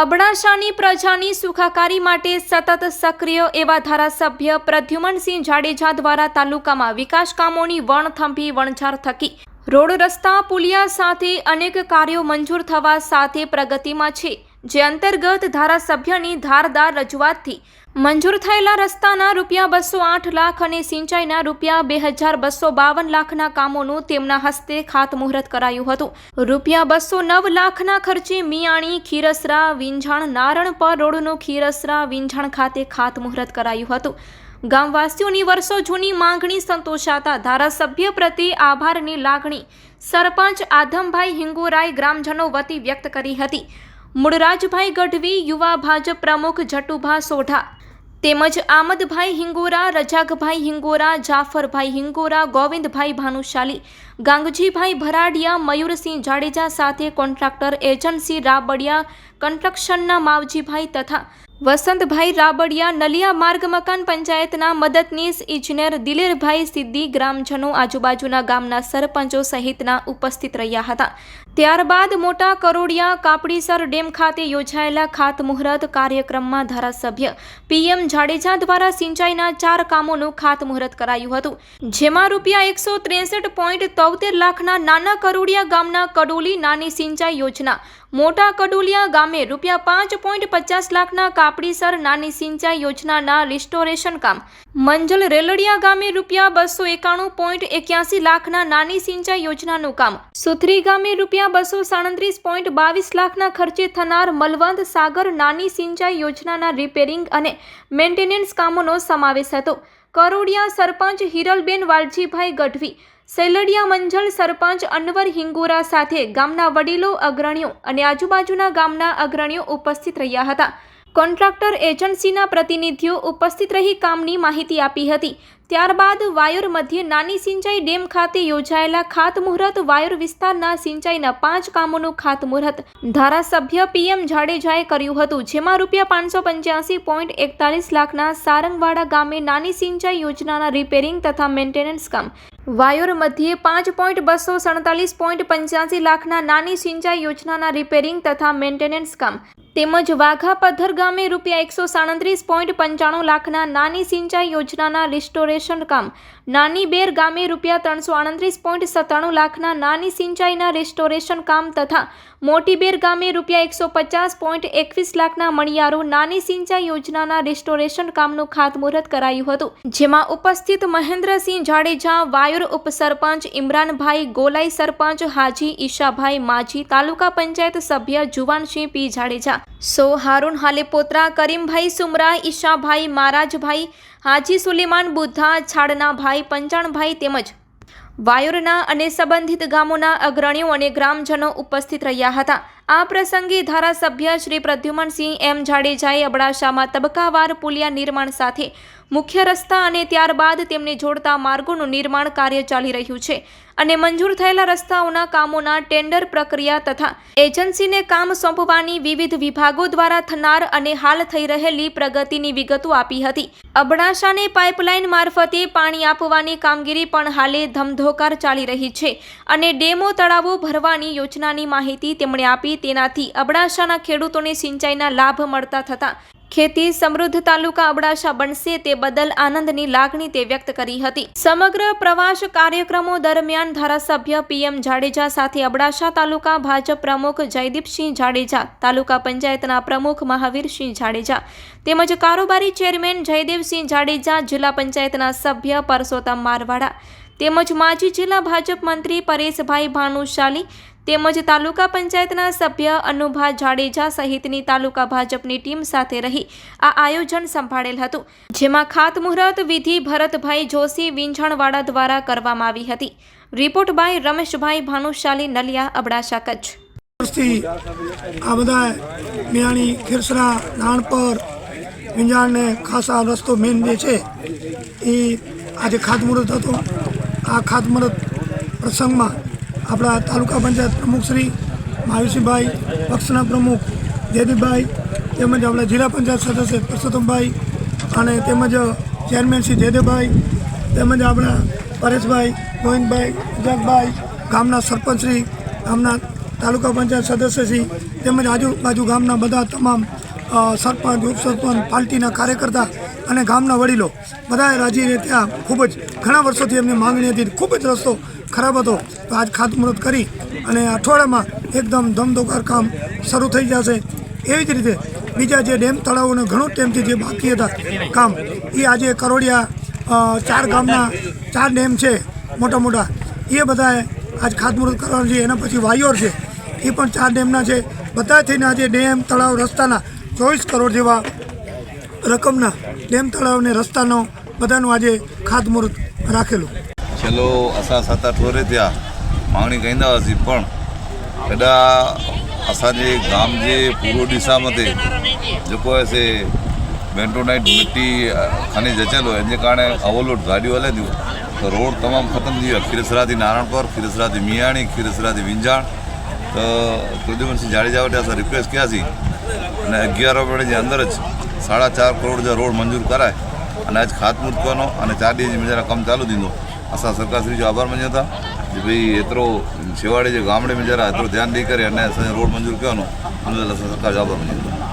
અબડાસાની પ્રજાની સુખાકારી માટે સતત સક્રિય એવા ધારાસભ્ય પ્રદ્યુમનસિંહ જાડેજા દ્વારા તાલુકામાં વિકાસ કામોની વણથંભી વણઝાર થકી. રોડ રસ્તા પુલિયા સાથે અનેક કાર્યો મંજૂર થવા સાથે પ્રગતિમાં છે. જે અંતર્ગત ધારાસભ્યની ધારદાર રજૂઆતથી મંજૂર થયેલા રસ્તાના રૂપિયા બસો આઠ લાખ અને સિંચાઈના રૂપિયા બે હજાર બસો બાવન લાખના કામોનું તેમના હસ્તે ખાતમુહૂર્ત કરાયું હતું. રૂપિયા બસો નવ લાખના ખર્ચે મિયાણી, ખીરસરા, વિંઝાણ, નારણ પર રોડનું ખીરસરા, વિંઝાણ ખાતે ખાતમુહૂર્ત કરાયું હતું. ગામવાસીઓની વર્ષો જૂની માંગણી સંતોષાતા ધારાસભ્ય પ્રત્યે આભારની લાગણી સરપંચ આધમભાઈ હિંગોરાય ગ્રામજનો વતી વ્યક્ત કરી હતી. મૂળરાજભાઈ ગઢવી, યુવા ભાજપ પ્રમુખ જટુભા સોઢા. તેમજ આમદભાઈ હિંગોરા, રજાકભાઈ હિંગોરા, જાફરભાઈ હિંગોરા, ગોવિંદભાઈ ભાનુશાલી, ગાંગજીભાઈ ભરાડિયા, મયુરસિંહ જાડેજા સાથે કોન્ટ્રાક્ટર એજન્સી રાબડિયા, કન્સ્ટ્રક્શનના માવજીભાઈ તથા વસંતભાઈ રાબડિયા, નલિયા માર્ગ મકાન પંચાયતના મદદનીશ ઇજનેર દિલેરભાઈ સિદ્ધિ ગ્રામજનો આજુબાજુના ગામના સરપંચો સહિતના ઉપસ્થિત રહ્યા હતા. ત્યારબાદ મોટા કરોડિયા કાપડીસર ડેમ ખાતે યોજાયેલા ખાતમુહૂર્ત કાર્યક્રમમાં ધારાસભ્ય પીએમ જાડેજા દ્વારા સિંચાઈના ચાર કામોનું ખાતમુહૂર્ત કરાયું હતું, જેમાં રૂપિયા એકસો ત્રેસઠ પોઈન્ટ તોતેર લાખના નાના કરોડિયા ગામના કડોલી નાની સિંચાઈ યોજના મોટા કડુલિયા ગામે રૂપિયા પાંચ પોઈન્ટ પચાસ લાખના કાપડીસર નાની સિંચાઈ યોજનાના રિસ્ટોરેશન કામ. મંજલ રેલડિયા ગામે રૂપિયા બસો એકાણું પોઈન્ટ એક્યાસી લાખના નાની સિંચાઈ યોજનાનું કામ. સુથરી ગામે રૂપિયા બસો સાડત્રીસ પોઈન્ટ બાવીસ લાખના ખર્ચે થનાર મલવંત સાગર નાની સિંચાઈ યોજનાના રિપેરિંગ અને મેન્ટેનન્સ કામોનો સમાવેશ હતો. કરોડિયા સરપંચ હિરલબેન વાલજીભાઈ ગઢવી સેલડિયા મંજલ સરપંચ અનવર હિંગોરા સાથે ગામના વડીલો અગ્રણીઓ અને આજુબાજુના ગામના અગ્રણીઓ ઉપસ્થિત રહ્યા હતા. કોન્ટ્રાક્ટર એજન્સીના પ્રતિનિધિઓ ઉપસ્થિત રહી કામની માહિતી આપી હતી. ત્યારબાદ વાયોર મધ્યે નાની સિંચાઈ ડેમ ખાતે યોજાયેલા ખાતમુહૂર્ત, વાયોર વિસ્તારના સિંચાઈના પાંચ કામોનું ખાતમુહૂર્ત ધારાસભ્ય પીએમ જાડેજાએ કર્યું હતું, જેમાં રૂપિયા પાંચસો પંચ્યાસી પોઈન્ટ એકતાલીસ લાખના સારંગવાડા ગામે નાની સિંચાઈ યોજનાના રિપેરિંગ તથા મેન્ટેનન્સ કામ. વાયોર મધ્યે પાંચ પોઈન્ટ બસો સડતાલીસ પોઈન્ટ પંચ્યાસી લાખના નાની સિંચાઈ યોજનાના રિપેરિંગ તથા મેન્ટેનન્સ કામ. તેમજ વાઘા પથ્થર ગામે રૂપિયા એકસો સાડત્રીસ પોઈન્ટ પંચાણું લાખના નાની સિંચાઈ યોજનાના રિસ્ટોરેશન કામ નાની બેર ગામે રૂપિયા ત્રણસો આડત્રીસ પોઈન્ટ સત્તાણું લાખના નાની સિંચાઈના રેસ્ટોરેશન કામ તથા મોટી બેર ગામે રૂપિયા એકસો પચાસ પોઈન્ટ એકવીસ લાખના મણિયારો નાની સિંચાઈ યોજનાના રેસ્ટોરેશન કામનું ખાતમુહૂર્ત કરાયું હતું. જેમાં ઉપસ્થિત મહેન્દ્રસિંહ જાડેજા, વાયુર ઉપસરપંચ ઇમરાનભાઈ ગોલાઈ સરપંચ, હાજી ઈશાભાઈ માજી, તાલુકા પંચાયત સભ્ય જુવાનસિંહ પી જાડેજા. સો હારૂન હાલેપોત્રા, કરીમભાઈ સુમરા, ઈશાભાઈ મહારાજભાઈ હાજી સુલેમાન બુદ્ધા, છાડના ભાઈ પંચાણભાઈ તેમજ વાયુરના અને સંબંધિત ગામોના અગ્રણીઓ અને ગ્રામજનો ઉપસ્થિત રહ્યા હતા. આ પ્રસંગે ધારાસભ્ય શ્રી પ્રદ્યુમનસિંહ એમ જાડેજાએ અબડાસામાં તબક્કાવાર પુલિયા નિર્માણ સાથે મુખ્ય રસ્તા અને ત્યારબાદ તેમને જોડતા માર્ગોનું નિર્માણ કાર્ય ચાલી રહ્યું છે અને મંજૂર થયેલા રસ્તાઓના કામોના ટેન્ડર પ્રક્રિયા તથા એજન્સીને કામ સોંપવાની વિવિધ વિભાગો દ્વારા થનાર અને હાલ થઈ રહેલી પ્રગતિની વિગતો આપી હતી. અબડાસાને પાઇપલાઇન મારફતે પાણી આપવાની કામગીરી પણ હાલે ધમધોકાર ચાલી રહી છે અને ડેમો, તળાવો ભરવાની યોજનાની માહિતી તેમણે આપી તેનાથી અબડાસાના ખેડૂતોને સિંચાઈના લાભ મળતા થતા ખેતી સમૃદ્ધ તાલુકા અબડાસા બનશે તે બદલ આનંદની લાગણી તે વ્યક્ત કરી હતી. સમગ્ર પ્રવાસ કાર્યક્રમો દરમિયાન ધારાસભ્ય પીએમ જાડેજા સાથે અબડાસા તાલુકા ભાજપ પ્રમુખ જયદીપસિંહ જાડેજા, તાલુકા પંચાયતના પ્રમુખ મહાવીરસિંહ જાડેજા તેમજ કારોબારી ચેરમેન જયદેવસિંહ જાડેજા, જિલ્લા પંચાયતના સભ્ય પરસોત્તમ મારવાડા તેમજ માજી જિલ્લા ભાજપ મંત્રી પરેશભાઈ ભાનુશાલી તેમજ તાલુકા પંચાયતના સભ્ય અનુભા જાડેજા સહિતની તાલુકા ભાજપની ટીમ સાથે રહી આ આયોજન સંભાળેલ હતું, જેમાં ખાતમુહૂર્ત વિધિ ભરતભાઈ જોશી વિંછણવાડા દ્વારા કરવામાં આવી હતી. Report by Rameshbhai Bhanushali, Naliya, Abdasa, Kutch. આ બધા મિયાણી ખીરસરા, નાનપર વિંજાણને ખાસા રસ્તો મેન જે છે, એ આજે ખાતમુહૂર્ત હતું. આ ખાતમુહૂર્ત પ્રસંગમાં આપણા તાલુકા પંચાયત પ્રમુખ શ્રી પક્ષના પ્રમુખ જયદીપભાઈ તેમજ આપણા જિલ્લા પંચાયત સદસ્ય પરસોત્તમભાઈ અને તેમજ ચેરમેન શ્રી જયદેવભાઈ તેમજ આપણા પરેશભાઈ, ગોવિંદભાઈ જગભાઈ ગામના સરપંચશ્રી ગામના તાલુકા પંચાયત સદસ્યશ્રી તેમજ આજુબાજુ ગામના બધા તમામ સરપંચ, ઉપસરપંચ, પાર્ટીના કાર્યકર્તા અને ગામના વડીલો બધાએ રાજીને ત્યાં ખૂબ જ ઘણા વર્ષોથી એમની માંગણી હતી. ખૂબ જ રસ્તો ખરાબ હતો. તો આજ ખાતમુહૂર્ત કરી અને અઠવાડિયામાં એકદમ ધમધોકાર કામ શરૂ થઈ જશે. એવી જ રીતે બીજા જે ડેમ તળાવોને ઘણો ટાઈમથી જે બાકી હતા કામ, એ આજે કરોડિયા ચાર ગામના ચાર ડેમ છે મોટા મોટા. એ બધાએ આજ ખાતમુહૂર્ત કરવાનું છે. એના પછી વાયોર છે. એ પણ ચાર ડેમના છે. બધા થઈને આજે ડેમ, તળાવ, રસ્તાના ચોવીસ કરોડ જેવા રકમના ડેમ તળાવ ને રસ્તાનો બધાનું આજે ખાતમુહૂર્ત રાખેલું. છેલ્લો અસા સાત આઠ વર્ષ થયા. માગણી કહીંદા હતી, પણ કદા અસાજે ગામ જે પૂર્વ દિશામાં તે જેકો હશે બેન્ટોનાઇટ મિટ્ટી ખનીજ જચેલો, એને કારણે ઓવરલોડ ગાડીઓ હલે થયું તો રોડ તમામ ખતમ થઈ ગયો. ખીરસરાથી નારણપર, ખીરસરાથી મિયાણી, ખીરસરાથી વિંજાણ. તો કુલદીપસિંહ જાડેજા વટે રિક્વેસ્ટ ક્યાં છે અને અગિયાર મિનિટની અંદર જ સાડા ચાર કરોડ જો રોડ મંજૂર કરાય અને આજ ખાતમુહૂર્ત કરવાનો અને ચાર દિવસ મેં જરા કમ ચાલુ દીધો. અસાં સરકારશ્રી જો આભાર માન્યો હતા. જે ભાઈ એતરો છેવાડે જે ગામડે મેં જરા એતરો ધ્યાન દઈ કરી અને રોડ મંજૂર કરવાનો. અમને સરકાર આભાર માન્યો હતો.